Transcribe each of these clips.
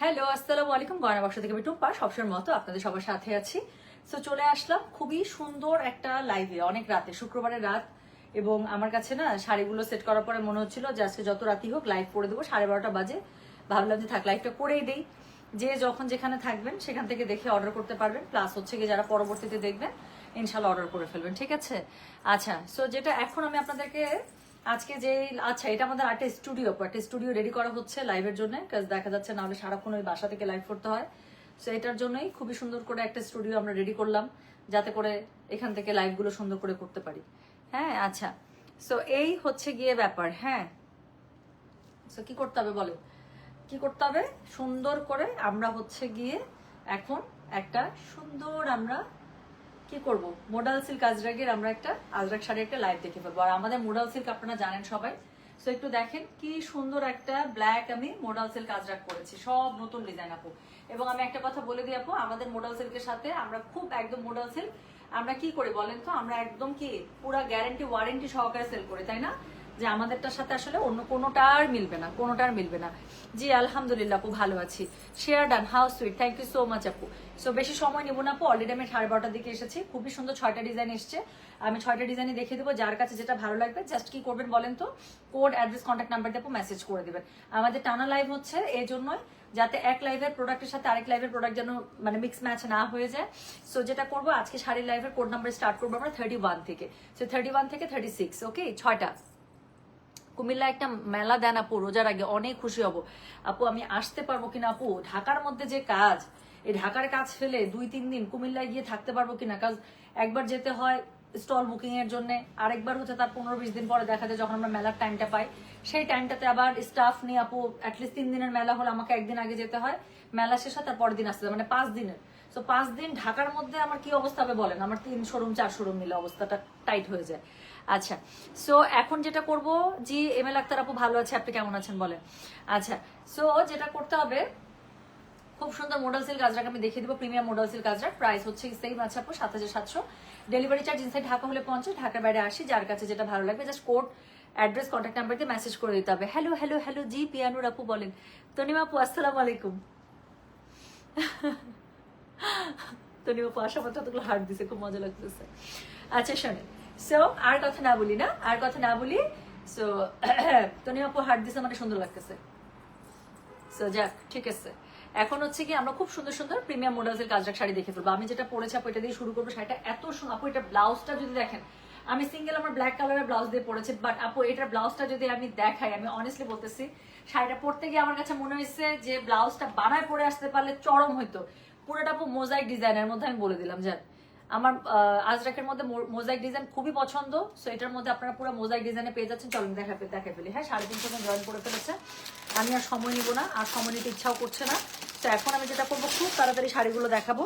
Hello, আসসালামু আলাইকুম। গয়না বাক্স থেকে আমি টুম্পা, সবসময় মতো আপনাদের সবার সাথে আছি। সো চলে আসলাম খুবই সুন্দর একটা লাইভে অনেক রাতে, শুক্রবারের রাত। এবং আমার কাছে না, শাড়িগুলো সেট করার পরে মনে হচ্ছিল যে আজকে যত রাতি হোক লাইভ করে দেবো, সাড়ে বারোটা বাজে। ভাবলাম যে থাক লাইভটা করেই দেই। যে যখন যেখানে থাকবেন, সেখান থেকে দেখে অর্ডার করতে পারবেন। প্লাস হচ্ছে কি যারা পরবর্তীতে দেখবেন, ইনশাল্লাহ অর্ডার করে ফেলবেন, ঠিক আছে? আচ্ছা সো যেটা এখন আমি আপনাদেরকে আজকে যে আচ্ছা এটা আমাদের একটা স্টুডিও একটা স্টুডিও রেডি করা হচ্ছে লাইভের জন্য কাজ দেখা যাচ্ছে না হলে সারাক্ষণ ওই বাসা থেকে লাইভ করতে হয়। সো এটার জন্যই খুবই সুন্দর করে একটা স্টুডিও আমরা রেডি করলাম, যাতে করে এখান থেকে লাইভগুলো সুন্দর করে করতে পারি। হ্যাঁ আচ্ছা। সো এই হচ্ছে গিয়ে ব্যাপার হ্যাঁ। সো কি করতে হবে বলো? কি করতে হবে? সুন্দর করে আমরা হচ্ছে গিয়ে এখন একটা সুন্দর আমরা কি করব? মোডাল সিল্ক আজরাগের আমরা একটা আজরাক শাড়ি একটা লাইভ দেখে ফেলব। আর আমাদের মোডাল সিল্ক আপনারা জানেন সবাই। সো একটু দেখেন কি সুন্দর একটা ব্ল্যাক আমি মোডাল সিল্ক আজরাক করেছি সব নতুন ডিজাইন আপু। এবং আমি একটা কথা বলে দিই আপু, আমাদের মোডাল সিল্কের সাথে আমরা খুব একদম মোডাল সিল্ক আমরা কি করি বলেন তো? আমরা একদম কি পুরা গ্যারেন্টি ওয়ারেন্টি সহকারে সেল করি, তাই না? যে আমাদেরটার সাথে আসলে অন্য কোনোটার মিলবে না, কোনোটার মিলবে না। জি, আলহামদুলিল্লাহ, আপু, ভালো আছি। Share done how sweet thank you so much আপু। সো বেশি সময় নেব না, আপু অলরেডি আমি সাড়ে বারোটার দিকে এসেছি। খুবই সুন্দর ছয়টা ডিজাইন এসছে। আমি ছয়টা ডিজাইনই দেখিয়ে দেবো, যার কাছে যেটা ভালো লাগবে জাস্ট কি করবেন বলেন তো? কোড অ্যাড্রেস কন্ট্যাক্ট নাম্বার দিয়ে মেসেজ করে দেবেন। আমাদের টানা লাইভ হচ্ছে এই জন্যই, যাতে এক লাইভের প্রোডাক্টের সাথে আরেক লাইভের প্রোডাক্ট যেন মানে মিক্স ম্যাচ না হয়ে যায়। সো যেটা করব, আজকে শাড়ির লাইভের কোড নাম্বার স্টার্ট করব আমরা থার্টি ওয়ান থেকে। সো থার্টি ওয়ান থেকে থার্টি সিক্স ওকে ছয়টা। কুমিল্লা একটা মেলা দেন আপু, রোজার আগে অনেক খুশি হব। আপু, আমি আসতে পারব কিনা আপু? ঢাকার মধ্যে যে কাজ, এই ঢাকার কাজ ফেলে দুই, তিন দিন কুমিল্লায় গিয়ে থাকতে পারব কিনা? কাজ একবার যেতে হয় স্টল বুকিং এর জন্য, আরেকবার হচ্ছে তার পনেরো, বিশ দিন পরে দেখা যায় যখন আমরা মেলার টাইমটা পাই। সেই টাইমটাতে আবার স্টাফ নিয়ে আপু অ্যাটলিস্ট তিন দিনের মেলা হলে আমাকে একদিন আগে যেতে হয়। মেলা শেষ হয় তার পরের দিন আসতে মানে পাঁচ দিনের। তো পাঁচ দিন ঢাকার মধ্যে আমার কি অবস্থা হবে বলেন? আমার তিন শোরুম, চার শোরুম মিলে অবস্থাটা টাইট হয়ে যায়। আচ্ছা সো এখন যেটা করব, জি, এম এল আক্তার আপু ভালো আছে, আপনি কেমন আছেন বলেন। আচ্ছা সো যেটা করতে হবে, খুব সুন্দর মোডাল সিল্ক কাজরাক আমি দেখিয়ে দেবো প্রিমিয়াম মোডাল সিল্ক কাজরাক প্রাইস হচ্ছে সেম আছে আপু সাত হাজার সাতশো। ডেলিভারি চার্জ ইনসাইড ঢাকা হলে পঞ্চাশ, ঢাকার বাইরে আসি যার কাছে যেটা ভালো লাগবে just code address contact number দিয়ে মেসেজ করে দিতে হবে। হ্যালো হ্যালো হ্যালো জি, পিয়ানুর আপু বলেন। তনিমা আপু, আসসালামু আলাইকুম। তনিমা আপু আসা মাত্র এতগুলো হার্ট দিছে, খুব মজা লাগতেছে। আচ্ছা শোনেন সো আর কথা না বলি না, আর কথা না বলি সো তনিমা আপু হার্ট দিছে মানে সুন্দর লাগতেছে। সো যাক, ঠিক আছে। এখন হচ্ছে কি, আমরা খুব সুন্দর সুন্দর প্রিমিয়াম মডেলসের কাজরাক শাড়ি দেখে ফেলব। আমি যেটা পরেছি, আপু, এটা দিয়ে শুরু করব। শাড়িটা এত সুন্দর আপু, এটা ব্লাউজটা যদি দেখেন, আমি সিঙ্গেল আমার ব্ল্যাক কালারের ব্লাউজ দিয়ে পরেছি বাট আপু, এটার ব্লাউজটা যদি আমি দেখাই, আমি অনেস্টলি বলতেছি, শাড়িটা পরতে গিয়ে আমার কাছে মনে হয়েছে যে ব্লাউজটা বানায় পরে আসতে পারলে চরম হইতো। পুরোটা, আপু মোজাইক ডিজাইনের মধ্যে আমি বলে দিলাম যান আমার আজরাকের মধ্যে মোজাইক ডিজাইন খুবই পছন্দ সো এটার মধ্যে আপনারা পুরো মোজাইক ডিজাইনে পেয়ে যাচ্ছেন। চলেন দেখা দেখে ফেলি। হ্যাঁ সাড়ে তিনশো জয়েন করে ফেলেছে। আমি আর সময় নিব না, আর সময় নিতে ইচ্ছাও করছে না। তো এখন আমি যেটা করব, খুব তাড়াতাড়ি শাড়িগুলো দেখাবো।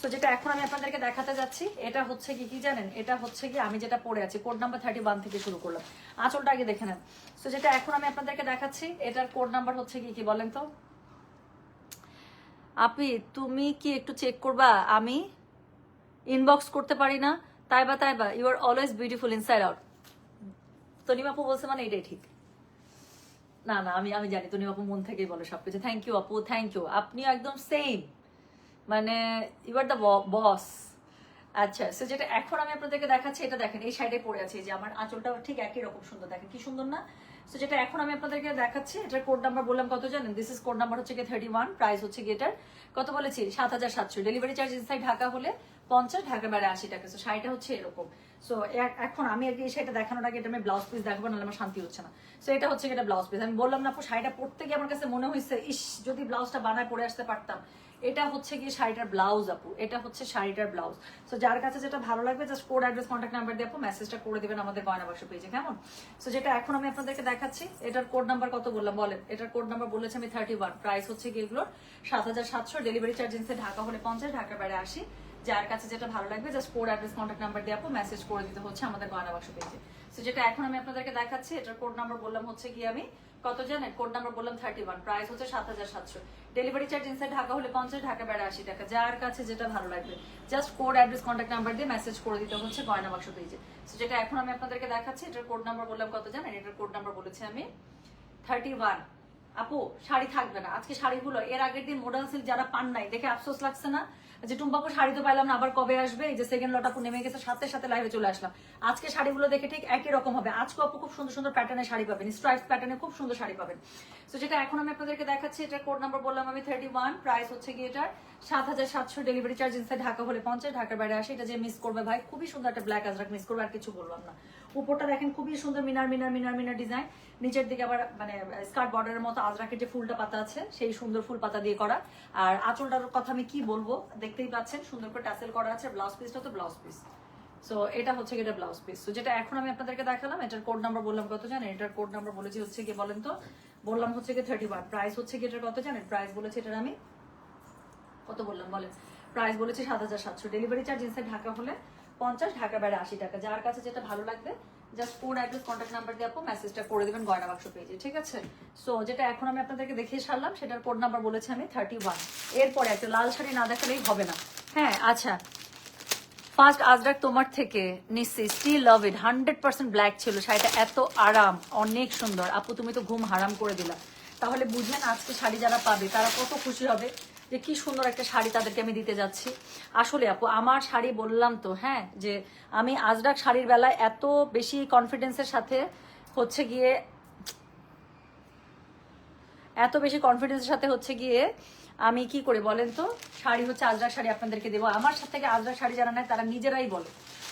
তো যেটা এখন আমি আপনাদেরকে দেখাতে যাচ্ছি, এটা হচ্ছে কি কি জানেন? এটা হচ্ছে কি, আমি যেটা পড়ে আছি কোড নাম্বার থার্টি ওয়ান থেকে শুরু করলাম। আঁচলটা আগে দেখে নেন। তো যেটা এখন আমি আপনাদেরকে দেখাচ্ছি, এটার কোড নাম্বার হচ্ছে কি কি বলেন তো? আপি, তুমি কি একটু চেক করবা? আমি ইনবক্স করতে পারি না, তাই বা তাই বা you are always beautiful inside out Tanima আপু বলছে মানে এটাই ঠিক। না না, আমি আমি জানি তনিমা আপু মন থেকেই বলে সবকিছু। থ্যাংক ইউ আপু থ্যাংক ইউ আপনিও একদম সেম মানে ইউ আর দ্য বস আচ্ছা সো যেটা এখন আমি আপনাদেরকে দেখাচ্ছি, এটা দেখেন, এই সাইডে পড়ে আছে যে আমার আঁচলটা ঠিক একই রকম সুন্দর। দেখেন, কি সুন্দর না? সো যেটা এখন আমি আপনাদেরকে দেখাচ্ছি, এটার কোড নাম্বার বললাম কত জানেন? দিস ইজ কোড নাম্বার হচ্ছে কি থার্টি ওয়ান প্রাইস হচ্ছে কি এটার, কত বলেছি? সাত হাজার সাতশো। ডেলিভারি চার্জ ইনসাইড ঢাকা হলে পঞ্চাশ ঢাকা বাইরে আশি টাকা সো শাড়িটা হচ্ছে এরকম। সো এখন আমি আর কি শাড়িটা দেখানোর আগে এটা আমি ব্লাউজ পিস দেখাবো, নাহলে আমার শান্তি হচ্ছে না। সো এটা হচ্ছে এটা ব্লাউজ পিস আমি বললাম না, আপু, শাড়িটা পরতে গিয়ে আমার কাছে মনে হয়েছে, ইস, যদি ব্লাউজটা বানায় পরে আসতে পারতাম। এটা হচ্ছে কি শাড়িটার ব্লাউজ আপু। এটা হচ্ছে শাড়িটার ব্লাউজ সো যার কাছে যেটা ভালো লাগবে just code address contact number দিয়ে আপু মেসেজটা করে দিবেন আমাদের গয়না বাক্স পেজে কেমন? সো যেটা এখন আমি আপনাদেরকে দেখাচ্ছি, এটার কোড নাম্বার কত বললাম, বলেন। এটার কোড নাম্বার বলেছে আমি থার্টি ওয়ান প্রাইস হচ্ছে কি এগুলোর সাত হাজার সাতশো। ডেলিভারি চার্জ ঢাকা হলে পঞ্চাশ, ঢাকার বাইরে আসি যার কাছে যেটা ভালো লাগবে just code address contact number দিয়ে আপু মেসেজ করে দিতে হচ্ছে আমাদের গয়না বাক্স পেজে সো যেটা এখন আমি আপনাদেরকে দেখাচ্ছি, এটার কোড নাম্বার বললাম হচ্ছে কি আমি, কত জানেন কোড নাম্বার বললাম থার্টি ওয়ান প্রাইস হচ্ছে সাত হাজার সাতশো। ডেলিভারি চার্জ ইনসাইড ঢাকা হলে পঞ্চাশ, ঢাকা বেড়ে আশি টাকা। যার কাছে যেটা ভালো লাগবে just code address contact number দিয়ে মেসেজ করে দিতে হচ্ছে গয়না বাক্স পেজে সো যেটা এখন আমি আপনাদেরকে দেখাচ্ছি, এটার কোড নাম্বার বললাম কত জানেন এটার কোড নাম্বার বলেছি আমি থার্টি ওয়ান আপু, শাড়ি থাকবে না। আজকে শাড়িগুলো, এর আগের দিন মডেল সিল্ক যারা পান নাই, দেখে আফসোস লাগছে না? যে টুম্পাপু শাড়ি তো পাইলাম না, আবার কবে আসবে? এই যে সেকেন্ড লট আপু নেমে গেছে, সাথে সাথে লাইভে চলে আসলাম। আজকে শাড়িগুলো দেখে ঠিক একই রকম হবে। আজকে আপু খুব সুন্দর সুন্দর প্যাটার্নের শাড়ি পাবেন স্ট্রাইপস প্যাটার্নে খুব সুন্দর শাড়ি পাবেন। তো যেটা এখন আমি আপনাদেরকে দেখাচ্ছি এটা কোড নাম্বার বললাম আমি থার্টি ওয়ান প্রাইস হচ্ছে কি এটার সাত হাজার সাতশো ডেলিভারি চার্জ ইনসাইড ঢাকা হলে পঞ্চাশ ঢাকার বাইরে আসে। এটা যে মিস করবে ভাই, খুবই সুন্দর একটা ব্ল্যাক আজরাক মিস করবে, আর কিছু বললাম না। উপরটা দেখেন, খুবই সুন্দর মিনার মিনার মিনার মিনার ডিজাইন নিচের দিকে আবার মানে স্কার্ট বর্ডারের মতো আজরাকের যে ফুলটা পাতা আছে, সেই সুন্দর ফুল পাতা দিয়ে করা। আর আঁচলটার কথা আমি কি বলব, দেখতেই পাচ্ছেন, সুন্দর করে টাসেল করা আছে ব্লাউজ পিসটা তো ব্লাউজ পিস সো এটা হচ্ছে এটা ব্লাউজ পিস তো যেটা এখন আমি আপনাদেরকে দেখালাম, এটার কোড নাম্বার বললাম কত জানেন? এটার কোড নাম্বার বলেছি হচ্ছে কি বলেন তো বললাম হচ্ছে কি থার্টি ওয়ান প্রাইস হচ্ছে কি এটার কত জানেন? প্রাইস বলেছি এটার আমি কত বললাম? বলেন। প্রাইস বলেছি সাত হাজার সাতশো। ডেলিভারি চার্জ ইনসাইড ঢাকা হলে পঞ্চাশ, ঢাকা বাইরে আশি টাকা। যার কাছে যেটা ভালো লাগবে just code address contact number দিয়ে আপু মেসেজটা করে দেবেন গয়না বাক্স পেজে ঠিক আছে? সো যেটা এখন আমি আপনাদেরকে দেখিয়ে সারলাম, সেটার কোড নাম্বার বলেছি আমি থার্টি ওয়ান এরপরে একটা লাল শাড়ি না দেখালেই হবে না। হ্যাঁ আচ্ছা। ফার্স্ট আজরাক তোমার থেকে নিশ্চয়ই still love it hundred percent black ছিল, শাড়িটা এত আরাম, অনেক সুন্দর। আপু, তুমি তো ঘুম হারাম করে দিলা। তাহলে বুঝলেন আজকে শাড়ি যারা পাবে, তারা কত খুশি হবে যে কি সুন্দর একটা শাড়ি তাদেরকে আমি দিতে যাচ্ছি। আসলে আপু, আমার শাড়ি বললাম তো হ্যাঁ যে আমি আজরাক শাড়ির বেলায় এত বেশি কনফিডেন্সের সাথে হচ্ছে গিয়ে, এত বেশি কনফিডেন্সের সাথে হচ্ছে গিয়ে আমি কি করে বলেন তো? শাড়ি হচ্ছে আজরা শাড়ি আপনাদেরকে দেবো। আমার সাথে থেকে আজরা শাড়ি যারা নেয়, তারা নিজেরাই বলে।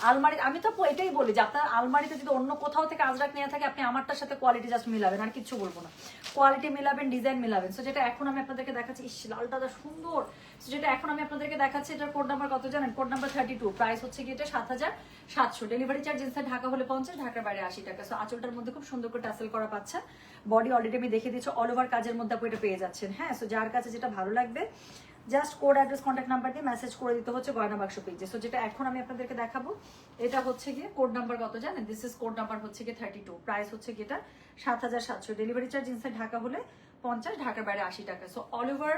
আলমারি আমি তো এটাই বলি যে আপনার আলমারিতে যদি অন্য কোথাও থেকে আজরাক নিয়ে থাকে, আপনি আমারটার সাথে কোয়ালিটি জাস্ট মিলাবেন, আর কিছু বলব না। কোয়ালিটি মিলাবেন ডিজাইন মিলাবেন। সো যেটা এখন আমি আপনাদেরকে দেখাচ্ছি, ইস, লালটা সুন্দর! যেটা এখন আমি আপনাদেরকে দেখাচ্ছি, এটার কোড নাম্বার কত জানেন? Code number thirty two price হচ্ছে কি এটা? সাত হাজার সাতশো। ডেলিভারি চার্জ ইনসাইড ঢাকা হলে পঞ্চাশ, ঢাকার বাইরে আশি টাকা। সো আঁচলটার মধ্যে খুব সুন্দর করে টাসেল করা পাচ্ছেন। বডি অলরেডি আমি দেখে দিচ্ছি অল ওভার কাজের মধ্যে আপনি এটা পেয়ে যাচ্ছেন। হ্যাঁ সো যার কাছে যেটা ভালো লাগবে just code address contact number দিয়ে মেসেজ করে দিতে হচ্ছে গয়না বাক্স পেজে সো যেটা এখন আমি আপনাদেরকে দেখাবো, এটা হচ্ছে গিয়ে কোড নাম্বার কত জানেন? দিস ইজ কোড নাম্বার হচ্ছে গিয়ে থার্টি টু প্রাইস হচ্ছে গিয়ে এটা সাত হাজার সাতশো। ডেলিভারি চার্জ ইনসাইড ঢাকা হলে পঞ্চাশ, ঢাকার বাইরে আশি টাকা। সো অল ওভার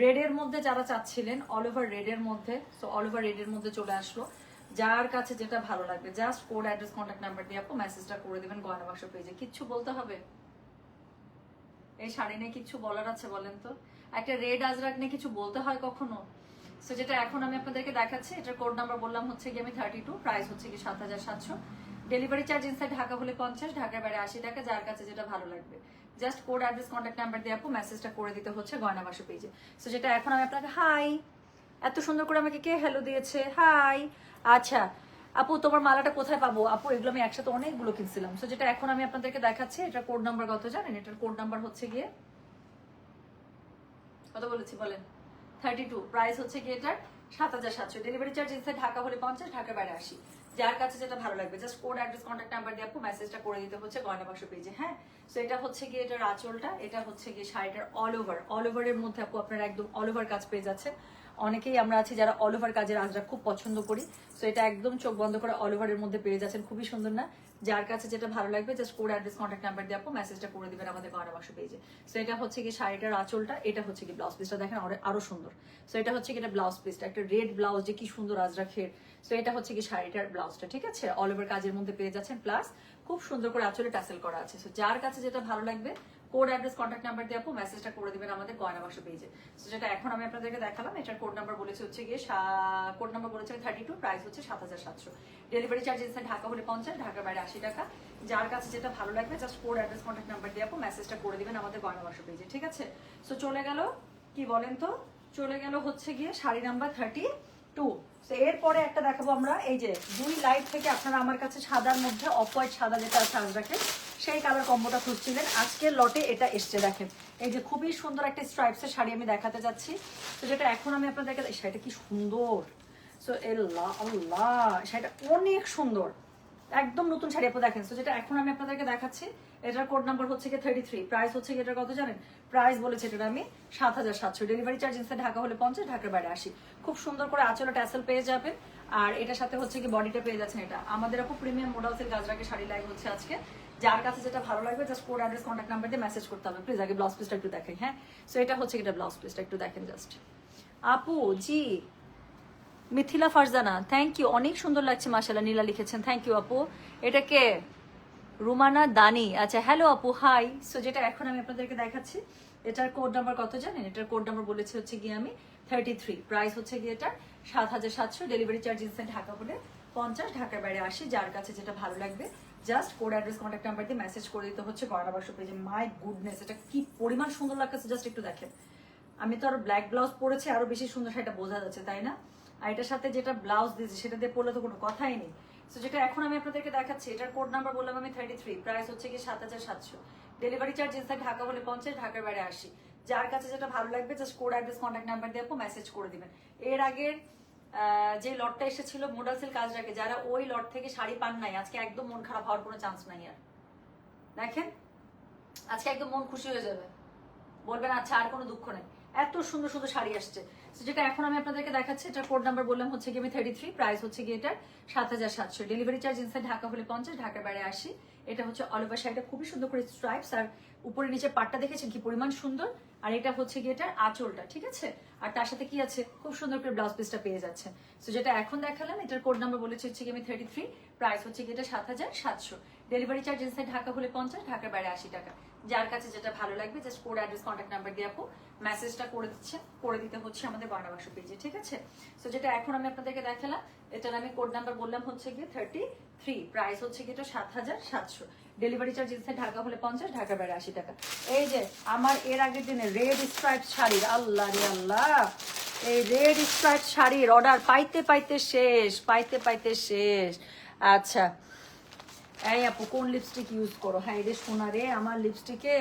রেডের মধ্যে যারা চাচ্ছিলেন অল ওভার রেডের মধ্যে সো অল ওভার রেডের মধ্যে চলে আসলো। যার কাছে যেটা ভালো লাগবে just code address contact number দিয়ে আপু মেসেজটা করে দেবেন গয়না বাক্স পেজে কিচ্ছু বলতে হবে? এই শাড়ি নিয়ে কিছু বলার আছে বলেন তো? একটা রেড আজরাক নিয়ে কিছু বলতে হয় কখনো? সো যেটা এখন আমি আপনাদেরকে দেখাচ্ছি, এটার কোড নাম্বার বললাম হচ্ছে কি আমি থার্টি টু প্রাইস হচ্ছে কি সাত হাজার সাতশো। ডেলিভারি চার্জ ইনসাইড ঢাকা হলে পঞ্চাশ, ঢাকার বাইরে আশি টাকা, যার কাছে যেটা ভালো লাগবে। Just code address contact number দিয়ে আপু মেসেজটা করে দিতে হচ্ছে গয়না বাসু পেজে সো যেটা এখন আমি আপনাকে হাই এত সুন্দর করে আমাকে কে হ্যালো দিয়েছে? হাই আচ্ছা আপু তোমার মালাটা কোথায় পাবো? আপু, এগুলো আমি একসাথে অনেকগুলো কিনছিলাম। সো যেটা এখন আমি আপনাদেরকে দেখাচ্ছি, এটার কোড নাম্বার কত জানেন? এটার কোড নাম্বার হচ্ছে গিয়ে কত বলেছি বলেন? থার্টি টু প্রাইস হচ্ছে গিয়ে এটার সাত হাজার সাতশো। ডেলিভারি চার্জ ঢাকা হলে পঞ্চাশ, ঢাকার বাইরে আসি যার কাছে যেটা ভালো লাগবে just code address contact number দিয়ে আপু মেসেজটা করে দিতে হচ্ছে গয়না বাক্স পেজে হ্যাঁ? সো এটা হচ্ছে গিয়ে এটার আঁচলটা, এটা হচ্ছে গিয়ে শাড়িটার অল ওভার অল ওভারের মধ্যে আপু আপনারা একদম অল ওভার কাজ পেয়ে যাচ্ছে অনেকেই আমরা আছি যারা অল ওভার কাজের আজরা খুব পছন্দ করি সো এটা একদম চোখ বন্ধ করে অল ওভারের মধ্যে পেয়ে যাচ্ছেন, খুবই সুন্দর না? যার কাছে যেটা ভালো লাগবে just code address contact number দিয়ে আপু মেসেজটা করে দেবেন আমাদের গয়না বাক্স পেজে সো এটা হচ্ছে কি শাড়িটার আঁচলটা, এটা হচ্ছে কি ব্লাউজ পিসটা দেখেন আরো- সুন্দর। সো এটা হচ্ছে কি এটা ব্লাউজ পিসটা একটা রেড ব্লাউজ যে কি সুন্দর আজরাখের। সো এটা হচ্ছে কি শাড়িটার ব্লাউজটা, ঠিক আছে? অল ওভার কাজের মধ্যে পেয়ে যাচ্ছেন। প্লাস খুব সুন্দর করে আঁচলে টাসেল করা আছে। সো যার কাছে যেটা ভালো লাগবে কোড অ্যাড্রেস কন্ট্যাক্ট নাম্বার দিয়ে আপু মেসেজটা করে দিবেন আমাদের গয়না বাক্স পেজে সো যেটা এখন আমি আপনাদেরকে দেখালাম, এটার কোড নাম্বার বলেছে হচ্ছে গিয়ে কোড নাম্বার বলেছে থার্টি টু প্রাইস হচ্ছে সাত হাজার সাতশো। ডেলিভারি চার্জ ঢাকা হলে পঞ্চাশ, ঢাকার বাইরে আশি টাকা। যার কাছে যেটা ভালো লাগবে just code address contact number দিয়ে আপু মেসেজটা করে দিবেন আমাদের গয়না বাক্স পেজে ঠিক আছে? সো চলে গেল, কি বলেন তো? চলে গেল হচ্ছে গিয়ে শাড়ি নাম্বার থার্টি টু তো এরপরে একটা দেখাবো আমরা। এই যে, দুই লাইট থেকে আপনারা আমার কাছে সাদার মধ্যে অফ হোয়াইট সাদা যেটা আছে আজরাকে সেই কালার কম্বোটা খুঁজছিলেন। আজকের লটে এটা এসছে, দেখেন। এই যে, খুবই সুন্দর একটা স্ট্রাইপসের শাড়ি আমি দেখাতে যাচ্ছি। তো যেটা এখন আমি আপনাদেরকে শাড়িটা কি সুন্দর। সো এল্লা আল্লাহ শাড়িটা অনেক সুন্দর। একদম নতুন শাড়ি আপু দেখেন। তো যেটা এখন আমি আপনাদেরকে দেখাচ্ছি, এটার কোড নাম্বার হচ্ছে কি থার্টি থ্রি প্রাইস হচ্ছে কি এটার কত জানেন? প্রাইস বলেছে এটার আমি সাত হাজার সাতশো। ডেলিভারি চার্জ ইনসাইড ঢাকা হলে পঞ্চাশ, ঢাকার বাইরে আসি খুব সুন্দর করে আঁচলে ট্যাসেল পেয়ে যাবেন। আর এটার সাথে হচ্ছে কি বডিটা পেয়ে যাচ্ছেন এটা। আমাদের আপু প্রিমিয়াম মোডালসের গাজরাকে শাড়ি লাইভ হচ্ছে আজকে। যার কাছে যেটা ভালো লাগবে just code address contact number দিয়ে মেসেজ করতে হবে। প্লিজ আগে ব্লাউজ পিসটা একটু দেখেন হ্যাঁ? সো এটা হচ্ছে এটা ব্লাউজ পিসটা একটু দেখেন জাস্ট আপু, জি। মিথিলা ফারজানা থ্যাংক ইউ অনেক সুন্দর লাগছে মাশাল্লাহ নীলা লিখেছেন থ্যাংক ইউ আপু। এটা কে রুমানা দানি আচ্ছা হ্যালো আপু হাই সো যেটা এখন আমি আপনাদেরকে দেখাচ্ছি, এটার কোড নাম্বার কত জানেন? এটার কোড নাম্বার বলেছি হচ্ছে গিয়ে আমি থার্টি থ্রি প্রাইস হচ্ছে গিয়ে এটা সাত হাজার সাতশো ডেলিভারি চার্জ ইনসেন্ট ঢাকা বলে পঞ্চাশ, ঢাকার বাইরে আসি যার কাছে যেটা ভালো লাগবে just code address contact number দিয়ে মেসেজ করে দিতে হচ্ছে গয়না বাক্স পেজে মাই গুডনেস এটা কি পরিমাণ সুন্দর লাগতেছে জাস্ট একটু দেখেন। আমি তো আরও ব্ল্যাক ব্লাউজ পরেছি, আরও বেশি সুন্দর সেটা বোঝা যাচ্ছে, তাই না? আর এটার সাথে যেটা ব্লাউজ দিয়েছি, সেটা দিয়ে পরলে তো কোনো কথাই নেই। তো যেটা এখন আমি আপনাদেরকে দেখাচ্ছি, এটার কোড নাম্বার বললাম আমি থার্টি থ্রি প্রাইস হচ্ছে কি সাত হাজার সাতশো। ডেলিভারি চার্জ ইনসাইড ঢাকা হলে পঞ্চাশ ঢাকার বাইরে আসি। যার কাছে যেটা ভালো লাগবে just code address contact number দিয়ে মেসেজ করে দিবেন। এর আগের যে লটটা এসেছিল মোডাল সেল কাজ রাখে যারা ওই লট থেকে শাড়ি পান নাই, আজকে একদম মন খারাপ হওয়ার কোনো চান্স নাই আর। দেখেন, আজকে একদম মন খুশি হয়ে যাবে। বলবেন আচ্ছা আর কোনো দুঃখ নেই। এত সুন্দর সুন্দর শাড়ি আসছে। যেটা এখন আমি আপনাদেরকে দেখাচ্ছি এটা কোড নাম্বার বললাম হচ্ছে আমি থার্টি থ্রি প্রাইস হচ্ছে কি এটার সাত হাজার সাতশো। ডেলিভারি চার্জ ইনসাইড ঢাকা হলে পঞ্চাশ, ঢাকার বাইরে আসি এটা হচ্ছে অল ওভার শাড়িটা খুবই সুন্দর করে স্ট্রাইপস আর উপরে নিচে পাটটা দেখেছেন কি পরিমাণ সুন্দর? আর এটা হচ্ছে কি এটার আঁচলটা, ঠিক আছে? আর তার সাথে কি আছে? খুব সুন্দর করে ব্লাউজ পিসটা পেয়ে যাচ্ছেন। তো যেটা এখন দেখালাম, এটার কোড নাম্বার বলেছে হচ্ছে আমি থার্টি থ্রি প্রাইস হচ্ছে কি এটা সাত হাজার সাতশো। ডেলিভারি চার্জ ইনসাইড ঢাকা হলে পঞ্চাশ, ঢাকার বাইরে আশি টাকা। যার কাছে যেটা ভালো লাগবে just code address contact number দিয়ে আপু মেসেজটা করে দিচ্ছে, করে দিতে হচ্ছে আমাদের বাক্স পেজে ঠিক আছে? সো যেটা এখন আমি আপনাদেরকে দেখালাম, এটার আমি কোড নাম্বার বললাম হচ্ছে গিয়ে থার্টি থ্রি প্রাইস হচ্ছে গিয়ে এটা সাত হাজার সাতশো। ডেলিভারি চার্জ ইনসাইড ঢাকা হলে পঞ্চাশ ঢাকার বাইরে আশি টাকা। এই যে, আমার এর আগের দিনে রেড স্ট্রাইপ শাড়ির, আল্লাহ রে আল্লাহ, এই রেড স্ট্রাইপ শাড়ির অর্ডার পাইতে পাইতে শেষ, পাইতে পাইতে শেষ। আচ্ছা। এই আপু, কোন লিপস্টিক ইউজ করো? হ্যাঁ রে সোনা রে আমার লিপস্টিকে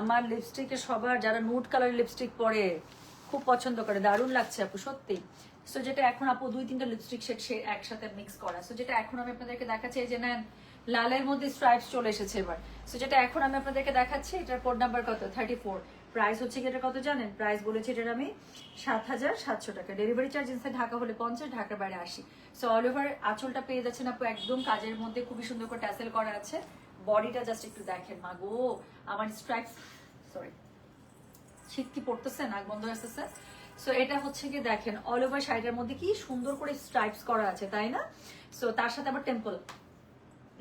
আমার লিপস্টিকে সবার যারা নুট কালার লিপস্টিক পরে খুব পছন্দ করে, দারুণ লাগছে আপু, সত্যি। সো যেটা এখন আপু দুই তিনটা লিপস্টিক সেট সে একসাথে মিক্স করা। সো যেটা এখন আমি আপনাদেরকে দেখাচ্ছি, এই যে নেন, লালের মধ্যে স্ট্রাইপস চলে এসেছে এবার। সো যেটা এখন আমি আপনাদেরকে দেখাচ্ছি, এটার কোড নাম্বার কত? থার্টি ফোর প্রাইস হচ্ছে কি এটা কত জানেন? প্রাইস বলেছি এটার আমি সাত হাজার সাতশো টাকা। ডেলিভারি চার্জ ইনসাইড ঢাকা হলে পঞ্চাশ, ঢাকার বাইরে আসি সো অল ওভার আঁচলটা পেয়ে যাচ্ছেন আপু একদম কাজের মধ্যে। খুবই সুন্দর করে ট্যাসেল করা আছে। বডিটা জাস্ট একটু দেখেন, মা গো, আমার স্ট্রাইপস সরি শীত কি পড়তেছে? নাক বন্ধ হয়ে আসতেছে। সো এটা হচ্ছে কি দেখেন অল ওভার শাড়িটার মধ্যে কি সুন্দর করে স্ট্রাইপস করা আছে, তাই না? সো তার সাথে আবার temple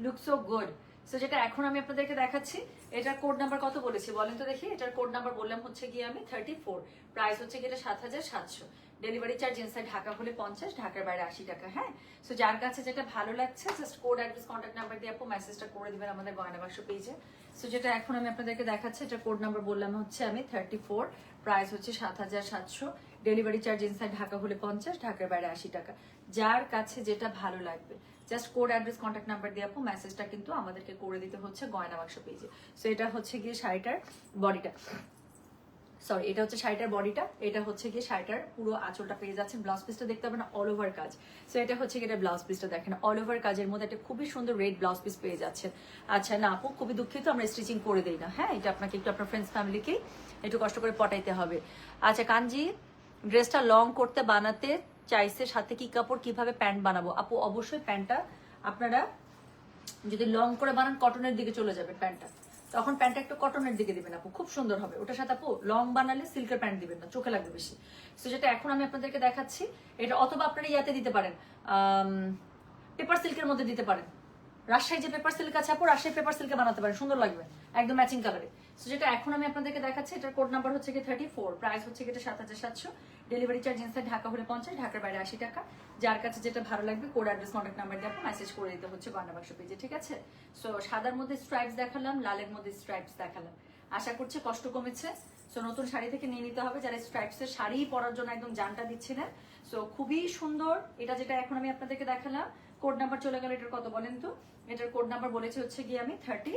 look so good so যেটা এখন আমি আপনাদেরকে দেখাচ্ছি, এটার কোড নাম্বার কত বলেছি বলেন তো দেখি। এটার কোড নাম্বার বললাম হচ্ছে গিয়ে আমি থার্টি ফোর প্রাইস হচ্ছে গিয়ে সাত হাজার সাতশো। ডেলিভারি চার্জ ইনসাইড ঢাকা হলে পঞ্চাশ, ঢাকার বাইরে আশি টাকা হ্যাঁ? সো যার কাছে যেটা ভালো লাগছে just code address contact number দিয়ে আপু মেসেজটা করে দেবেন আমাদের গয়না বাক্স পেজে সো যেটা এখন আমি আপনাদেরকে দেখাচ্ছি এটা কোড নাম্বার বললাম হচ্ছে আমি থার্টি ফোর প্রাইস হচ্ছে সাত হাজার সাতশো। ডেলিভারি চার্জ ইনসাইড ঢাকা হলে পঞ্চাশ, ঢাকার বাইরে আশি টাকা। যার কাছে যেটা ভালো লাগবে। Just code address contact number দিয়ে আপু মেসেজটা কিন্তু আমাদেরকে করে দিতে হচ্ছে গয়না বাক্স পেজে। সো এটা হচ্ছে গিয়ে শাড়িটার বডিটা সরি এটা হচ্ছে শাড়িটার বডিটা এটা হচ্ছে গিয়ে শাড়িটার পুরো আঁচলটা পেয়ে যাচ্ছেন। ব্লাউজ পিসটা দেখতে পাবেন অল ওভার কাজ। সো এটা হচ্ছে গিয়ে এটা ব্লাউজ পিসটা দেখেন। অল ওভার কাজের মধ্যে একটা খুবই সুন্দর রেড ব্লাউজ পিস পেয়ে যাচ্ছেন আচ্ছা না আপু, খুবই দুঃখিত, আমরা স্টিচিং করে দিই না। হ্যাঁ এটা আপনাকে একটু আপনার ফ্রেন্ডস ফ্যামিলিকেই একটু কষ্ট করে পটাইতে হবে। আচ্ছা কাঞ্জি ড্রেসটা লং করতে বানাতে চাইছে সাথে কি কাপড়, কীভাবে প্যান্ট বানাবো? আপু, অবশ্যই প্যান্টটা আপনারা যদি লং করে বানান কটনের দিকে চলে যাবে প্যান্টটা। তখন প্যান্টটা একটু কটনের দিকে দিবেন আপু, খুব সুন্দর হবে। ওটার সাথে আপু লং বানালে সিল্কের প্যান্ট দিবেন না, চোখে লাগবে বেশি। তো যেটা এখন আমি আপনাদেরকে দেখাচ্ছি, এটা অথবা আপনারা ইয়াতে দিতে পারেন পেপার সিল্কের মধ্যে দিতে পারেন। রাজশাহী যে পেপার সিল্ক আছে আপু রাজশাহী পেপার সিল্কে বানাতে পারেন, সুন্দর লাগবে, একদম ম্যাচিং কালারে যেটা এখন আমি আপনাদেরকে দেখাচ্ছি, এটার কোড নাম্বার হচ্ছে কি থার্টি ফোর প্রাইস হচ্ছে এটা সাত হাজার সাতশো। ডেলিভারি চার্জ ইনসাইড ঢাকা হলে পঞ্চাশ, ঢাকার বাইরে আশি টাকা। যার কাছে যেটা ভালো লাগবে কোড অ্যাড্রেস কন্ট্যাক্ট নাম্বার দিয়ে আপনি মেসেজ করে দিতে হচ্ছে গয়না বাক্স পেজে, ঠিক আছে? সো সাদার মধ্যে স্ট্রাইপস দেখালাম, লালের মধ্যে স্ট্রাইপস দেখালাম। আশা করছি কষ্ট কমেছে। সো নতুন শাড়ি থেকে নিয়ে নিতে হবে, যারা স্ট্রাইপসের শাড়ি পরার জন্য একদম জানটা দিচ্ছিলেন সো খুবই সুন্দর। এটা যেটা এখন আমি আপনাদেরকে দেখালাম কোড নাম্বার চলে গেল, এটার কত বলেন তো? এটার কোড নাম্বার বলেছে হচ্ছে গিয়ে আমি থার্টি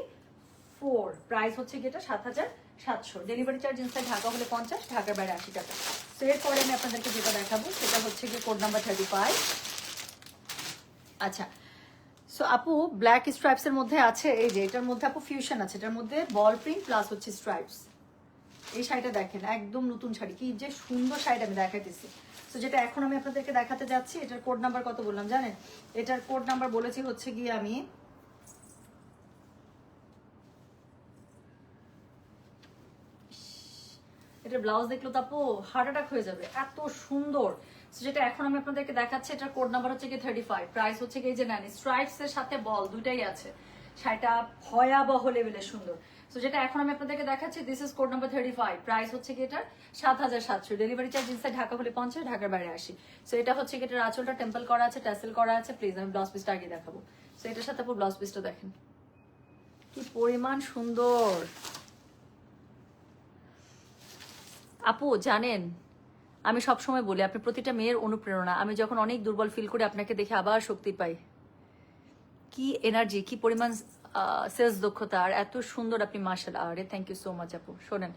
ফোর প্রাইস হচ্ছে গিয়ে এটা? সাত হাজার সাতশো। ডেলিভারি চার্জ ইনসাইড ঢাকা হলে পঞ্চাশ, ঢাকার বাইরে আশি টাকা। তো এরপরে আমি আপনাদেরকে যেটা দেখাবো, সেটা হচ্ছে গিয়ে কোড নাম্বার থার্টি ফাইভ আচ্ছা সো আপু ব্ল্যাক স্ট্রাইপস এর মধ্যে আছে, এই যে, এটার মধ্যে আপু ফিউশন আছে, এটার মধ্যে বল প্রিন্ট প্লাস হচ্ছে স্ট্রাইপস এই শাড়িটা দেখেন, একদম নতুন শাড়ি, কি যে সুন্দর শাড়িটা আমি দেখাইতেছি। তো যেটা এখন আমি আপনাদেরকে দেখাতে যাচ্ছি, এটার কোড নাম্বার কত বললাম, জানেন? এটার কোড নাম্বার বলেছি হচ্ছে গিয়ে আমি এটা ব্লাউজ দেখল তো আপু হার্ট অ্যাটাক হয়ে যাবে। এত সুন্দর। যেটা এখন আমি আপনাদেরকে দেখাচ্ছি, এটার কোড নাম্বার হচ্ছে কি থার্টি ফাইভ প্রাইস হচ্ছে কি যে নেন স্ট্রাইপস এর সাথে বল দুইটাই আছে। শাড়িটা ভয়াবহ লেভেলের সুন্দর। তো যেটা এখন আমি আপনাদেরকে দেখাচ্ছি this is code number thirty five price হচ্ছে কি এটার সাত হাজার সাতশো। ডেলিভারি চার্জ ইনসাইড ঢাকা হলে পঞ্চাশ ঢাকার বাইরে আসি। সো এটা হচ্ছে কি এটার আঁচলটা টেম্পল করা আছে ট্যাসেল করা আছে। প্লিজ আমি ব্লাউজ পিসটা আগে দেখাবো। সো এটার সাথে আপু ব্লাউজ পিসটা দেখেন। কি পরিমাণ সুন্দর। আপু, জানেন, আমি সবসময় বলি, আপনি প্রতিটা মেয়ের অনুপ্রেরণা। আমি যখন অনেক দুর্বল ফিল করি, আপনাকে দেখে আবার শক্তি পাই। কি এনার্জি কি পরিমাণ সেলস দক্ষতা, আর এত সুন্দর আপনি মার্শাল আরে থ্যাংক ইউ সো মাচ আপু। শোনেন,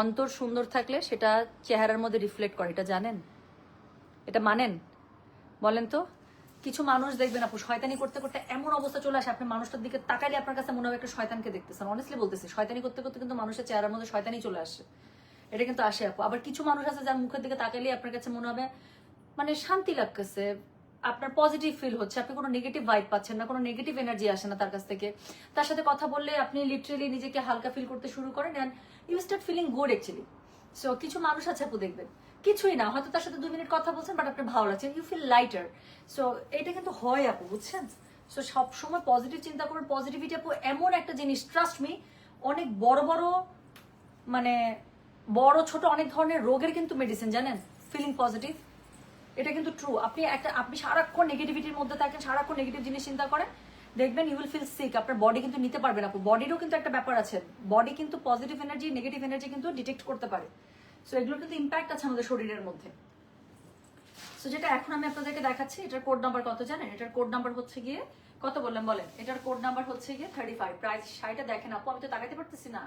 অন্তর সুন্দর থাকলে সেটা চেহারার মধ্যে রিফ্লেক্ট করে, এটা জানেন? এটা মানেন? বলেন তো? কিছু মানুষ দেখবেন আপু, শয়তানি করতে করতে এমন অবস্থা চলে আসে, আপনি মানুষটার দিকে তাকাইলে আপনার কাছে মনে হবে একটা শয়তানকে দেখতেছেন। অনেস্টলি বলতেছি, শয়তানি করতে করতে কিন্তু মানুষের চেহারার মধ্যে শয়তানি চলে আসে। এটা কিন্তু আসে আপু। আবার কিছু মানুষ আছে যার মুখের দিকে তাকাইলে আপনার কাছে মনে হবে মানে শান্তি লাগতেছে, আপনার পজিটিভ ফিল হচ্ছে, আপনি কোনো নেগেটিভ ভাইব পাচ্ছেন না, কোনো নেগেটিভ এনার্জি আসে না তার কাছ থেকে। তার সাথে কথা বললে আপনি লিটারেলি নিজেকে হালকা ফিল করতে শুরু করেন and you start feeling good actually so কিছু মানুষ আছে আপু দেখবেন, কিছুই না, হয়তো তার সাথে দু মিনিট কথা বলছেন বাট আপনার ভালো লাগছে ইউ ফিল লাইটার সো এটা কিন্তু হয় আপু, বুঝছেন? সো সবসময় পজিটিভ চিন্তা করুন পজিটিভিটি আপু এমন একটা জিনিস ট্রাস্ট মি অনেক বড় বড় মানে বড়, ছোট অনেক ধরনের রোগের কিন্তু মেডিসিন জানেন? ফিলিং পজিটিভ এটা কিন্তু ট্রু আপনি একটা, আপনি সারাক্ষণ নেগেটিভিটির মধ্যে থাকেন, সারাক্ষণ নেগেটিভ জিনিস চিন্তা করেন, দেখবেন ইউ উইল ফিল সিক আপনার বডি কিন্তু নিতে পারবে না। বডিরও কিন্তু একটা ব্যাপার আছে। বডি কিন্তু পজিটিভ এনার্জি নেগেটিভ এনার্জি কিন্তু ডিটেক্ট করতে পারে। সো এগুলো কিন্তু ইম্প্যাক্ট আছে আমাদের শরীরের মধ্যে। সো যেটা এখন আমি আপনাদেরকে দেখাচ্ছি, এটার কোড নাম্বার কত জানেন? এটার কোড নাম্বার হচ্ছে গিয়ে, কত বললেন বলেন? এটার কোড নাম্বার হচ্ছে গিয়ে থার্টি ফাইভ প্রাইস শাড়িটা দেখেন আপু, আমি তো তাকাতে পারতেছি না।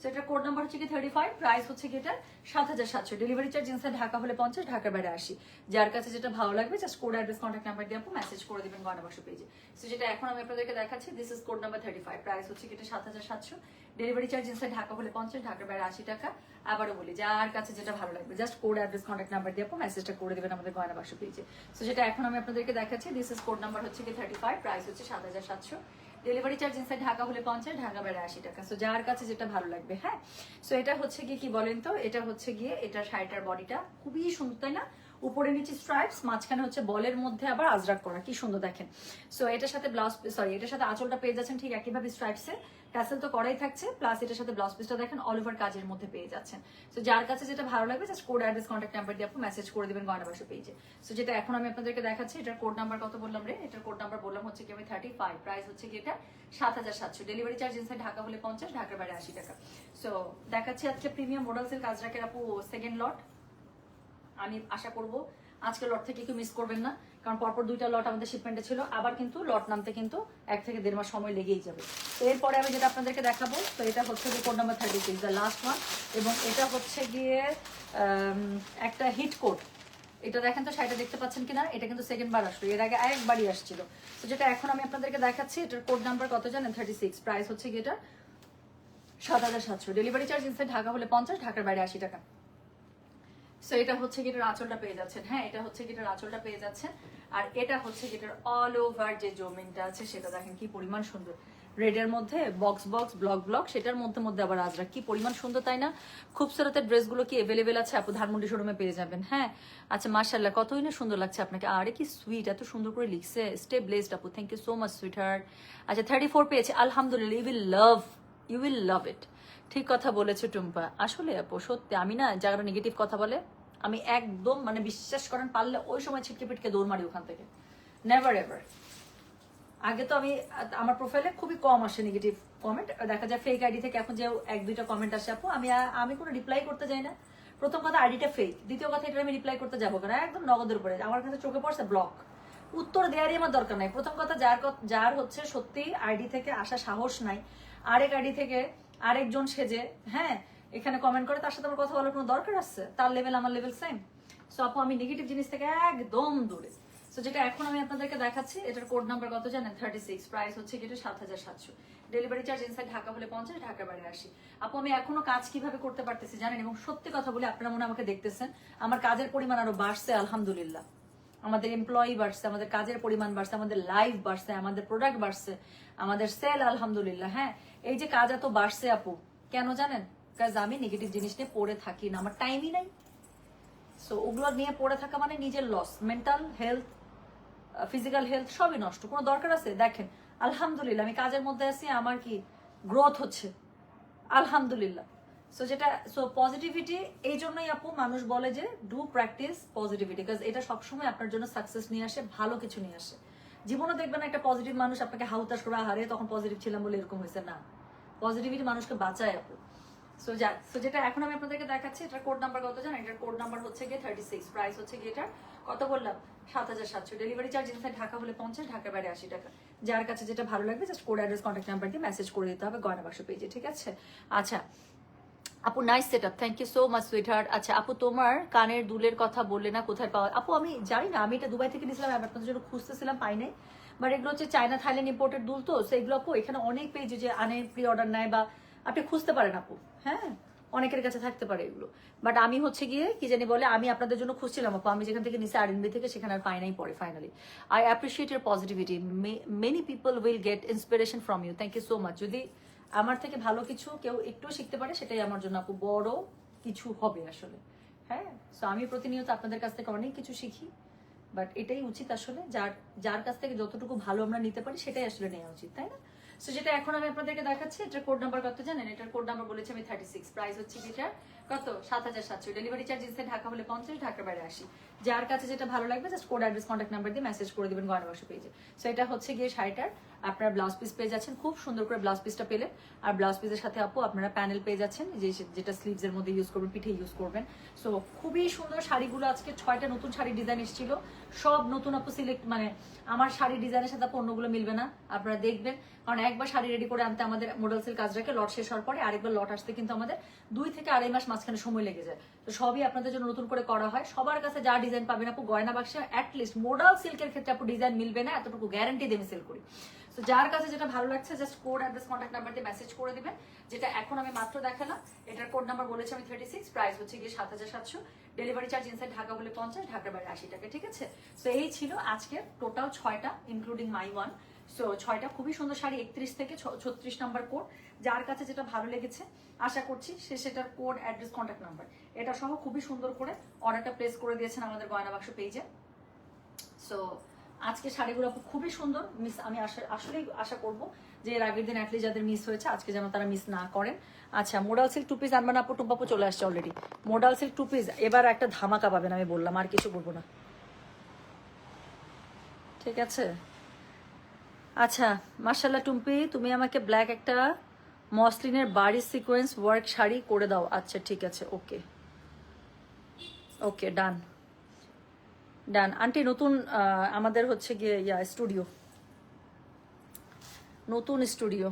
সো এটার কোড নাম্বার হচ্ছে কি থার্টি ফাইভ প্রাইস হচ্ছে কি এটা সাত হাজার সাতশো। ডেলিভারি চার্জ ইনসাইড ঢাকা হলে পঞ্চাশ, ঢাকার বাইরে আসি যার কাছে যেটা ভালো লাগবে just code address contact number দিয়ে আপু মেসেজ করে দিবেন গয়নাবাসা পেজে সো যেটা এখন আমি আপনাদেরকে দেখাচ্ছি this is code number thirty five price হচ্ছে কি এটা সাত হাজার সাতশো। ডেলিভারি চার্জ ইনসাইড ঢাকা হলে পঞ্চাশ, ঢাকার বাইরে আশি টাকা। আবারও বলি, যার কাছে যেটা ভালো লাগবে just code address contact number দিয়ে আপু মেসেজটা করে দেবেন আমাদের গয়না বাসা পেজে সো যেটা এখন আমি আপনাদেরকে দেখাচ্ছি দিস ইজ কোড নাম্বার হচ্ছে কি থার্টি ফাইভ প্রাইস হচ্ছে সাত হাজার সাতশো। ডেলিভারি চার্জ ইনসাইড ঢাকা হলে পঞ্চাশ, ঢাকা বেড়ে আশি টাকা। সো যার কাছে যেটা ভালো লাগবে হ্যাঁ? সো এটা হচ্ছে গিয়ে কি বলেন তো? এটা হচ্ছে গিয়ে এটা শাড়িটার বডিটা খুবই সুন্দর, তাই না? উপরে নিচে স্ট্রাইপস মাঝখানে হচ্ছে বলের মধ্যে আবার আজরাক করা। কি সুন্দর দেখেন। সো এটার সাথে ব্লাউজ সরি এটার সাথে আঁচলটা পেয়ে যাচ্ছেন ঠিক একইভাবে স্ট্রাইপসে ট্যাসেল তো করাই থাকছে প্লাস এটার সাথে ব্লাউজ পিসটা দেখেন অল ওভার কাজের মধ্যে পেয়ে যাচ্ছেন। সো যার কাছে যেটা ভালো লাগবে just code address contact number দিয়ে আপনি মেসেজ করে দেবেন গয়না বাসা পেজে সো যেটা এখন আমি আপনাদেরকে দেখাচ্ছি, এটার কোড নাম্বার কত বললাম রে? এটার কোড নাম্বার বললাম হচ্ছে কি আমি থার্টি ফাইভ প্রাইস হচ্ছে কি এটা সাত হাজার সাতশো। ডেলিভারি চার্জ ইনসাইড ঢাকা হলে পঞ্চাশ, ঢাকার বাইরে আশি টাকা। সো দেখাচ্ছি আজকে প্রিমিয়াম মডেলসের কাজ রাখের আপু সেকেন্ড লট আমি আশা করব আজকে লট থেকে কেউ মিস করবেন না। কারণ পরপর দুইটা লট আমাদের শিপমেন্টে ছিল, আবার কিন্তু লট নামতে কিন্তু এক থেকে দেড় মাস সময় লেগেই যাবে। তো এরপরে আমি যেটা আপনাদেরকে দেখাবো, তো এটা হচ্ছে গিয়ে code number thirty six the last one এবং এটা হচ্ছে গিয়ে একটা হিট কোড এটা দেখেন তো শাড়িটা দেখতে পাচ্ছেন কিনা? এটা কিন্তু সেকেন্ড বার আসলো, এর আগে একবারই আসছিল। তো যেটা এখন আমি আপনাদেরকে দেখাচ্ছি, এটার কোড নাম্বার কত জানেন? থার্টি সিক্স প্রাইস হচ্ছে গিয়ে এটা সাত হাজার সাতশো। ডেলিভারি চার্জ ইনসাইড ঢাকা হলে পঞ্চাশ, ঢাকার বাইরে আশি টাকা। সো এটা হচ্ছে গিটার আঁচলটা পেয়ে যাচ্ছেন। হ্যাঁ এটা হচ্ছে গিটার আঁচলটা পেয়ে যাচ্ছেন। আর এটা হচ্ছে যেটার অল ওভার যে জমিনটা আছে, সেটা দেখেন কি পরিমাণ সুন্দর। রেডের মধ্যে বক্স বক্স ব্লক ব্লক সেটার মধ্যে মধ্যে আবার আজরা কি পরিমাণ সুন্দর, তাই না? খুব খুবসুরতের ড্রেসগুলো কি অ্যাভেলেবেল আছে? আপু, ধানমন্ডি শোরুমে পেয়ে যাবেন হ্যাঁ? আচ্ছা মার্শাল্লাহ কতই না সুন্দর লাগছে আপনাকে। আরে কি সুইট এত সুন্দর করে লিখছে। স্টে ব্লেসড আপু thank you so much sweetheart আচ্ছা থার্টি ফোর পেয়েছে, আলহামদুলিল্লাহ you will love you will love it ঠিক কথা বলেছ টুম্পা। আসলে আপু, সত্যি, আমি না, যারা নেগেটিভ কথা বলে আমি একদম মানে বিশ্বাস করেন, পারলে ওই সময় ছিটকে পিটকে দৌড় মারি ওখান থেকে। নেভার এভার আগে তো আমি, আমার প্রোফাইলে খুবই কম আসে নেগেটিভ কমেন্ট দেখা যায় ফেক আইডি থেকে এখন যে এক, দুইটা কমেন্ট আসে, আপু, আমি আমি কোনো রিপ্লাই করতে যাই না। প্রথম কথা আইডিটা ফেক দ্বিতীয় কথা, এটা আমি রিপ্লাই করতে যাব কেন? একদম নগদের উপরে, আমার কাছে চোখে পড়ছে ব্লক উত্তর দেওয়ারই আমার দরকার নাই। প্রথম কথা, যার যার হচ্ছে সত্যি আইডি থেকে আসা সাহস নাই। আরেক আইডি থেকে আরেকজন সেজে হ্যাঁ এখানে কমেন্ট করে তার সাথে আমার কথা বলার কোনো দরকার আছে? তার লেভেল আমার লেভেল সেম সো আপু, আমি নেগেটিভ জিনিস থেকে একদম দূরে। সো যেটা এখন আমি আপনাদেরকে দেখাচ্ছি, এটার কোড নাম্বার কত জানেন? থার্টি সিক্স প্রাইস হচ্ছে এটা সাত হাজার সাতশো। ডেলিভারি চার্জ ইনসাইড ঢাকা হলে পঞ্চাশ, ঢাকার বাইরে আসি আপু, আমি এখনও কাজ কীভাবে করতে পারতেছি জানেন? এবং সত্যি কথা বলে আপনারা মনে আমাকে দেখতেছেন। আমার কাজের পরিমাণ আরও বাড়ছে, আলহামদুলিল্লাহ। আমাদের এমপ্লয়ি বাড়ছে, আমাদের কাজের পরিমাণ বাড়ছে, আমাদের লাইফ বাড়ছে, আমাদের প্রোডাক্ট বাড়ছে, আমাদের সেল আলহামদুলিল্লাহ হ্যাঁ? এই যে কাজ এত বাড়ছে, আপু, কেন জানেন? কাজ আমি নেগেটিভ জিনিস নিয়ে পড়ে থাকি না, আমার টাইমই নাই। সো ওগুলো নিয়ে পড়ে থাকা মানে নিজের loss mental health physical health সবই নষ্ট। কোনো দরকার আছে? দেখেন, আলহামদুলিল্লাহ, আমি কাজের মধ্যে আছি, আমার কি গ্রোথ হচ্ছে? আলহামদুলিল্লাহ। সো যেটা সো পজিটিভিটি এই জন্যই আপু মানুষ বলে যে ডু প্র্যাকটিস পজিটিভিটি বিকজ এটা সবসময় আপনার জন্য সাকসেস নিয়ে আসে, ভালো কিছু নিয়ে আসে। জীবনে দেখবেন একটা পজিটিভ মানুষ আপনাকে হাউতাস করে হারে তখন পজিটিভ ছিলাম বলে এরকম হয়েছে। না পজিটিভিটি মানুষকে বাঁচায় আপু। সো যা সো যেটা এখন আমি আপনাদেরকে দেখাচ্ছি, এটার কোড নাম্বার কত জানেন? এটার কোড নাম্বার হচ্ছে গিয়ে থার্টি সিক্স প্রাইস হচ্ছে গিয়ে এটার কত বললাম? সাত হাজার সাতশো। ডেলিভারি চার্জ ইনসাইড ঢাকা হলে পঞ্চাশ ঢাকার বাইরে আশি টাকা। যার কাছে যেটা ভালো লাগবে just code address contact number দিয়ে মেসেজ করে দিতে হবে গয়না বাক্স পেজে ঠিক আছে? আচ্ছা আপু nice setup thank you so much sweetheart আচ্ছা আপু, তোমার কানের দুলের কথা বললে না, কোথায় পাওয়া আপু, আমি জানি না, আমি এটা দুবাই থেকে নিয়েছিলাম, আমি আপনাদের জন্য খুঁজতেছিলাম, পাই নাই। বাট এগুলো হচ্ছে চায়না, থাইল্যান্ড ইম্পোর্টেড দুল তো সেগুলো আপু, এখানে অনেক পেজ যে আনে প্রি অর্ডার নেয় বা আপনি খুঁজতে পারেন, আপু। হ্যাঁ অনেকের কাছে থাকতে পারে এগুলো। বাট আমি হচ্ছে গিয়ে, কি জানি বলে, আমি আপনাদের জন্য খুঁজছিলাম, আপু। আমি যেখান থেকে নিচে আরএনবি থেকে, সেখানে আর পাই নাই পরে finally I appreciate your positivity many people will get inspiration from you thank you so much যদি আমার থেকে ভালো কিছু কেউ একটু শিখতে পারে, সেটাই আমার জন্য, আপু। বড় কিছু হবে আসলে। হ্যাঁ? সো আমি প্রতিনিয়ত আপনাদের কাছ থেকে অনেক কিছু শিখি। বাট এটাই উচিত আসলে। যার যার কাছ থেকে যতটুকু ভালো আমরা নিতে পারি, সেটাই আসলে নেওয়া উচিত, তাই না? সো যেটা এখন আমি আপনাদেরকে দেখাচ্ছি, এটার কোড নাম্বার কত জানেন? এটার কোড নাম্বার বলেছি আমি থার্টি সিক্স প্রাইস হচ্ছে এটার কত? সাত হাজার সাতশো। ডেলিভারি চার্জ ইনসাইড ঢাকা হলে পঞ্চাশ, ঢাকার বাইরে আসি যার কাছে যেটা ভালো লাগবে just code address contact number দিয়ে মেসেজ করে দিবেন গয়না বাক্স পেজে সো এটা হচ্ছে গিয়ে শাড়িটার, আপনার ব্লাউজ পিস পেয়ে যাচ্ছেন, খুব সুন্দর করে ব্লাউজ পিসটা পেলেন আর ব্লাউজ পিসের সাথে আপু, আপনারা প্যানেল পেয়ে যাচ্ছেন, যে যেটা স্লিভস এর মধ্যে ইউজ করবেন, পিঠে ইউজ করবেন। সো খুবই সুন্দর শাড়িগুলো আজকে ছয়টা নতুন শাড়ি ডিজাইন এসেছিল। সব নতুন আপু সিলেক্ট মানে আমার শাড়ি ডিজাইনের সাথে আপু অন্যগুলো মিলবে না। আপনারা দেখবেন কারণ একবার শাড়ি রেডি করে আনতে আমাদের মডেল সেল কাজ রাখে লট শেষ হওয়ার পরে আরেকবার লট আসতে কিন্তু আমাদের দুই থেকে আড়াই মাস মাঝখানে সময় লেগে যায়। তো সবই আপনাদের জন্য নতুন করে করা হয়। সবার কাছে যা ডিজাইন পাবেন আপু, গয়না বাক্সে অ্যাটলিস্ট মোডাল সিল্কের ক্ষেত্রে আপু ডিজাইন মিলবে না, এতটুকু গ্যারান্টি আমি সেল করি। তো যার কাছে যেটা ভালো লাগছে just code address contact number দিয়ে মেসেজ করে দিবেন, যেটা এখন আমি মাত্র দেখালাম। এটার কোড নাম্বার বলেছি আমি থার্টি সিক্স প্রাইস হচ্ছে গিয়ে সাত হাজার সাতশো। ডেলিভারি চার্জ ইনসাইড ঢাকা হলে পঞ্চাশ, ঢাকার বাইরে আশি টাকা, ঠিক আছে? তো এই ছিল আজকে টোটাল ছয়টা ইনক্লুডিং মাই ওয়ান সো ছয়টা খুবই সুন্দর শাড়ি, একত্রিশ থেকে ছত্রিশ নাম্বার কোড যার কাছে যেটা ভালো লেগেছে, আশা করছি সে সেটার কোড অ্যাড্রেস কন্ট্যাক্ট নাম্বার এটা সহ খুবই সুন্দর করে অর্ডারটা প্লেস করে দিয়েছেন আমাদের গয়না বাক্স পেজে সো আজকে শাড়িগুলো খুবই সুন্দর। মিস আমি আসলেই আশা করব যে এর আগের দিন অ্যাটলিস্ট যাদের মিস হয়েছে, আজকে যেন তারা মিস না করেন। আচ্ছা মোডাল সিল্ক টু পিস আনবেন আপু টুম্পাপু চলে আসছে already modal silk two piece এবার একটা ধামাকা পাবেন, আমি বললাম, আর কিছু বলব না। ঠিক আছে? আচ্ছা মার্শাল্লাহ টুম্পি, তুমি আমাকে ব্ল্যাক একটা মসলিনের বাড়ি সিকোয়েন্স ওয়ার্ক শাড়ি করে দাও। আচ্ছা ঠিক আছে ওকে ওকে ডান ডান আন্টি নতুন আমাদের হচ্ছে গিয়ে, ইয়া স্টুডিও নতুন স্টুডিও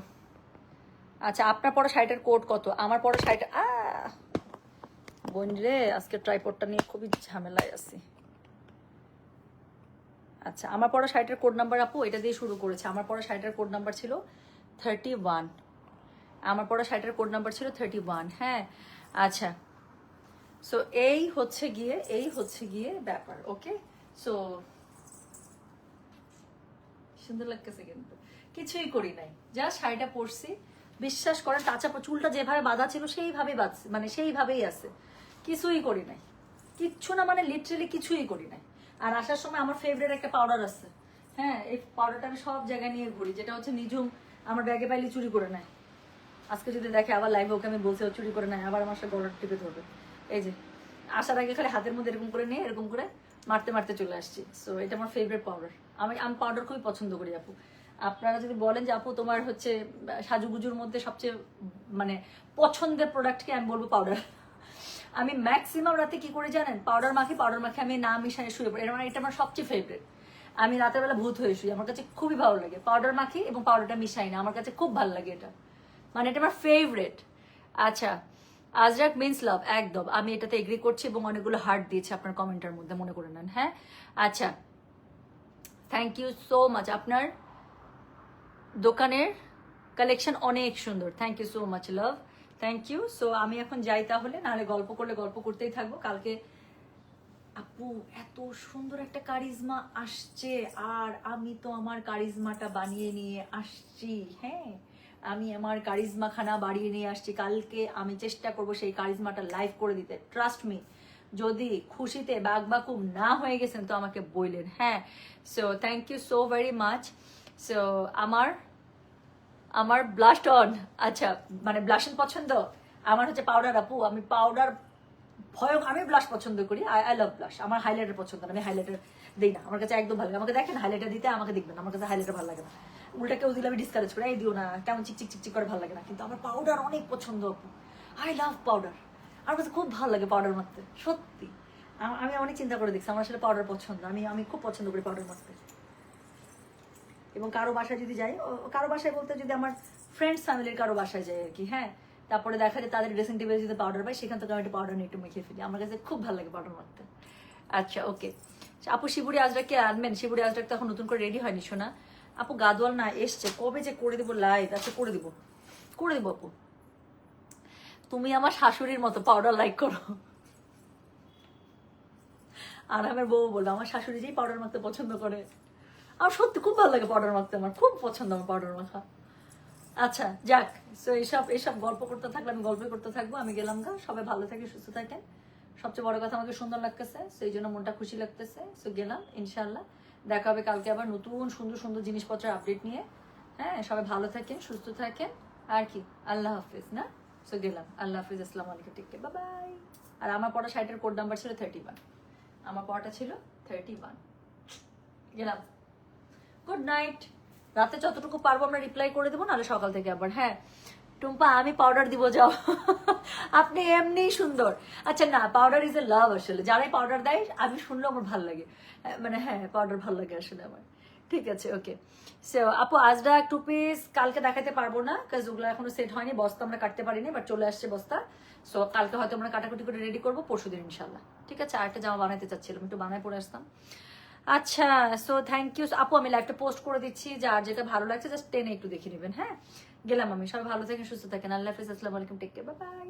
আচ্ছা আপনার পড়া শাড়িটার কোড কত? আমার পড়া শাড়িটা বোন রে, আজকে ট্রাইপডটা নিয়ে খুবই ঝামেলায় আছি। আচ্ছা আমার পড়া শাড়িটার কোড নাম্বার আপু, এটা দিয়ে শুরু করেছে। আমার পড়া শাড়িটার কোড নাম্বার ছিল থার্টি ওয়ান আমার পড়া শাড়িটার কোড নাম্বার ছিল থার্টি ওয়ান হ্যাঁ? আচ্ছা সো এই হচ্ছে গিয়ে, এই হচ্ছে গিয়ে ব্যাপার ওকে সো সুন্দর লাগতেছে কিন্তু। কিছুই করি নাই। যা শাড়িটা পরছি, বিশ্বাস করেন টাচা চুলটা যেভাবে বাঁধা ছিল, সেইভাবেই বাঁধছে মানে সেইভাবেই আছে। কিছুই করি নাই। কিচ্ছু না মানে লিটারেলি কিছুই করি নাই। আর আসার সময় আমার ফেভারিট একটা পাউডার আছে। হ্যাঁ এই পাউডারটা আমি সব জায়গায় নিয়ে ঘুরি, যেটা হচ্ছে নিজুম আমার ব্যাগে পাইলে চুরি করে নেয়। আজকে যদি দেখে আবার লাইভ ওকে আমি বলছি চুরি করে নেয়, আবার আমার সাথে গলার টিপে ধরবে। এই যে, আসার আগে খালি হাতের মধ্যে এরকম করে নিয়ে, এরকম করে মারতে মারতে চলে আসছি। সো এটা আমার ফেভারিট পাউডার আমি আমি পাউডার খুবই পছন্দ করি আপু। আপনারা যদি বলেন যে, আপু, তোমার হচ্ছে সাজুগুজুর মধ্যে সবচেয়ে মানে পছন্দের প্রোডাক্টকে আমি বলব পাউডার আমি ম্যাক্সিমাম রাতে কি করে জানেন? পাউডার মাখি পাউডার মাখি আমি না মিশাই শুয়ে পড়ি। আমার- এটা আমার সবচেয়ে ফেভারিট আমি রাতের বেলা ভূত হয়ে শুই। আমার কাছে খুবই ভালো লাগে। পাউডার মাখি এবং পাউডারটা মিশাই না। আমার কাছে খুব ভালো লাগে এটা। মানে এটা আমার ফেভারিট আচ্ছা আজরাক মিন্স লাভ একদম। আমি এটাতে এগ্রি করছি এবং অনেকগুলো হার্ট দিয়েছে আপনার কমেন্টের মধ্যে, মনে করে নেন হ্যাঁ? আচ্ছা থ্যাংক ইউ সো মাচ আপনার দোকানের কালেকশন অনেক সুন্দর। Thank you so much love thank you so আমি এখন যাই তাহলে, নাহলে গল্প করলে গল্প করতেই থাকব। কালকে আপু, এত সুন্দর একটা কারিজমা আসছে। আর আমি তো আমার কারিজমাটা বানিয়ে নিয়ে আসছি হ্যাঁ। আমি আমার কারিজমা খানা বাড়িয়ে নিয়ে আসছি। কালকে আমি চেষ্টা করব সেই কারিজমাটা লাইভ করে দিতে। ট্রাস্ট মি যদি খুশিতে বাঘ বাকুম না হয়ে গেছেন, তো আমাকে বললেন হ্যাঁ। So thank you so very much so আমার আমার ব্লাস্ট অন আচ্ছা মানে ব্লাশন পছন্দ? আমার হচ্ছে পাউডার আপু, আমি পাউডার ভয় আমি ব্লাশ পছন্দ করি। আই আই লাভ ব্লাশ আমার হাইলাইটার পছন্দ, আমি হাইলাইটার দিই না, আমার কাছে একদম ভালো লাগে। আমাকে দেখেন হাইলাইটার দিতে, আমাকে দেখবেন আমার কাছে হাইলাইটার ভালো লাগে না। উল্টা কেউ দিলে আমি ডিসকারেজ করি, এই দিও না, কেমন চিকচিক চিকচিক করে ভালো লাগে না। কিন্তু আমার পাউডার অনেক পছন্দ, আপু। আই লাভ পাউডার আমার কাছে খুব ভালো লাগে পাউডার মারতে সত্যি। আমি অনেক চিন্তা করে দেখছি, আমার আসলে পাউডার পছন্দ, আমি আমি খুব পছন্দ করি পাউডার মারতে এবং কারও বাসায় যদি যাই কারও বাসায় বলতে যদি আমার ফ্রেন্ডস ফ্যামিলির কারও বাসায় যাই আর কি হ্যাঁ? তারপরে দেখা যায় তাদের ড্রেসিং টেবিলে যদি পাউডার পাই, সেখান থেকে আমি একটু পাউডার একটু মেখে ফেলি। আমার কাছে খুব ভালো লাগে পাউডার মারতে আচ্ছা ওকে আপু, শিবুরি আজরাক আনবেন? শিবুরি আজরাক তো এখন নতুন করে রেডি হয়নি শোনা আপু, গাদোয়াল না এসছে। কবে যে করে দিব লাইভ আচ্ছা করে দিব। করে দিব, আপু। তুমি আমার শাশুড়ির মতো পাউডার লাইক করো। আর আমার বউ বলল, আমার শাশুড়ি যেই পাউডার মাখতে পছন্দ করে। আমার সত্যি খুব ভালো লাগে পাউডার মাখতে, আমার খুব পছন্দ আমার পাউডার মাখা। আচ্ছা যাক তো এইসব এইসব গল্প করতে থাকলে আমি গল্প করতে থাকব। আমি গেলাম গা, সবাই ভালো থাকে, সুস্থ থাকেন সবচেয়ে বড় কথা, আমাকে সুন্দর লাগতেছে সেই জন্য মনটা খুশি লাগতেছে। সো গেলাম ইনশাল্লাহ দেখা হবে কালকে আবার নতুন, সুন্দর সুন্দর জিনিসপত্রের আপডেট নিয়ে। হ্যাঁ সবাই ভালো থাকেন, সুস্থ থাকেন। আর কি, আল্লাহ হাফিজ, না? সো গেলাম, আল্লাহ হাফিজ, আসসালামু আলাইকুম টেক বাই বাই আর আমার পড়া সাইটের কোড নাম্বার ছিল থার্টি ওয়ান আমার পড়াটা ছিল থার্টি ওয়ান গেলাম। গুড নাইট রাতে যতটুকু পারব আমরা রিপ্লাই করে দেবো, নাহলে সকাল থেকে আবার। হ্যাঁ টুম্পা, আমি পাউডার দিব, যাও। আপনি এমনিই সুন্দর। আচ্ছা না পাউডার ইজ এ লাভ আসলে। যারাই পাউডার দেয়, আমি শুনলে আমার ভালো লাগে। মানে হ্যাঁ পাউডার ভালো লাগে আসলে আমার। ঠিক আছে ওকে সো আপু, আজরা টু পিস কালকে দেখাতে পারব না কাজ ওগুলো এখনও সেট হয়নি। বস্তা আমরা কাটতে পারিনি বাট চলে আসছে বস্তা। সো কালকে হয়তো আমরা কাটাকুটি করে রেডি করব পরশু দিন ইনশাল্লাহ ঠিক আছে, আরেকটা জামা বানাতে চাচ্ছিলাম, একটু বানায় পরে আসতাম। আচ্ছা সো থ্যাংক ইউ আপু, আমি লাইভটা পোস্ট করে দিচ্ছি, যার যেটা ভালো লাগছে জাস্ট টেনে একটু দেখে নেবেন হ্যাঁ? গেলাম আমি, সবাই ভালো থাকেন, সুস্থ থাকেন। আল্লাহ হাফিজ, আসসালামু আলাইকুম টেক কেয়ার বাই